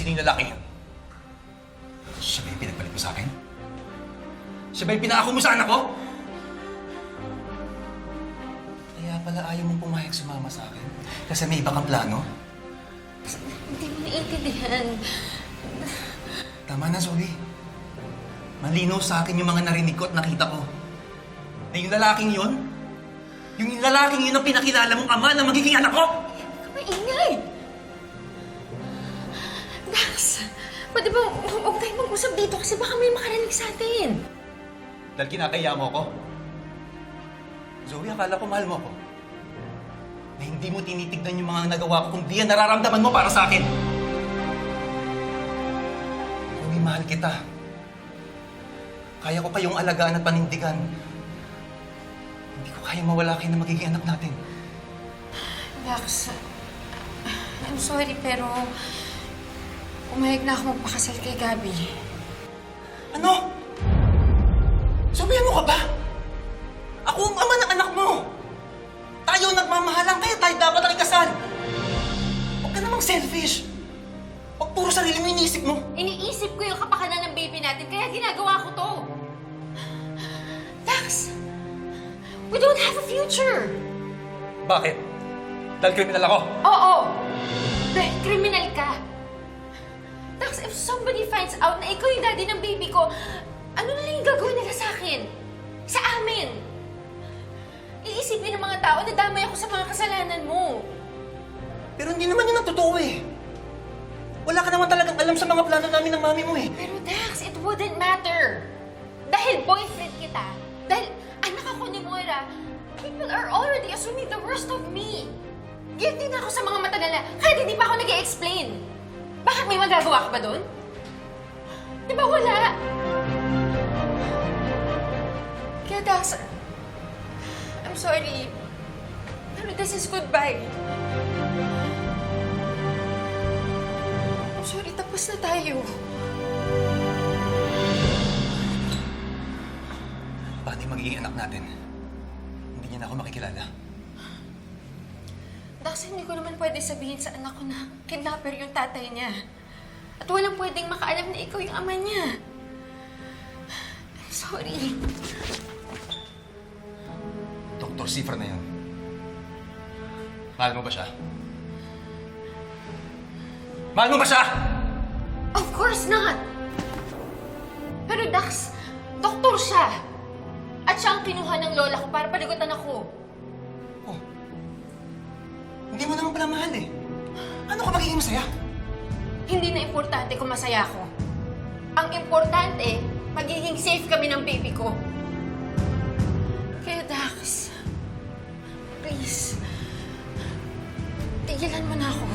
Sino yung lalaki yun? Siya ba yung pinagpalit mo sa akin? Siya ba yung pinako mo sa anak ko? Kaya pala ayaw mong pumayag sumama sa akin. Kasi may iba kang plano. Hindi mo naiintindihan. Tama na, Zoe. Malinaw sa akin yung mga narinig ko at nakita ko. Na yung lalaking yun, yung lalaking yun ang pinakilala mong ama na magiging anak ko! Maingay! Pwede ba huwag tayong mag-usap dito kasi baka may makarinig sa atin. Dahil kinakaya mo ako. Zoe, akala ko mahal mo ako. Na hindi mo tinitignan yung mga nagawa ko kung di yan nararamdaman mo para sa akin. Zoe, mahal kita. Kaya ko kayong alagaan at panindigan. Hindi ko kaya mawala kayo na magiging anak natin. Dax, I'm sorry pero umayag na ako magpakasal kay Gabi. Ano? Zoe, ano ka ba? Ako ang ama ng anak mo. Tayo ang nagmamahalan, kaya tayo dapat ang ikasal. Huwag ka namang selfish. Huwag puro sarili mo iniisip mo. Iniisip ko yung kapakanan ng baby natin kaya ginagawa ko to. Dax, we don't have a future. Bakit? Dahil kriminal ako. Oo! Dahil criminal ka. Dax, if somebody finds out na ikaw yung daddy ng baby ko, ano na lang yung gagawin nila sa akin? Sa amin? Iisipin ng mga tao na damay ako sa mga kasalanan mo. Pero hindi naman yun ang totoo eh. Wala ka naman talagang alam sa mga plano namin ng mami mo eh. Pero Dax, it wouldn't matter. Dahil boyfriend kita, dahil anak ako ni Moira, people are already assuming the worst of me. Guilty na ako sa mga matagal na, kahit hindi pa ako nag explain Bakit may magagawa ka ba doon? Di ba wala? Kaya Dax, I'm sorry. Pero this is goodbye. I'm sorry, tapos na tayo. Paano yung magiging anak natin? Hindi niya na ako makikilala. Dax, hindi ko naman pwede sabihin sa anak ko na kidnapper yung tatay niya. At walang pwedeng makaalam na ikaw yung ama niya. I'm sorry. Dr. Cifra na yun. Mahal mo ba siya? Mahal mo ba siya? Of course not! Pero Dax, doktor siya. At siya ang kinuha ng lola ko para panagutan ako. Hindi mo naman pala mahal eh. Ano ka magiging masaya? Hindi na importante kung masaya ako. Ang importante, magiging safe kami ng baby ko. Kaya Dax, please, tigilan mo na ako.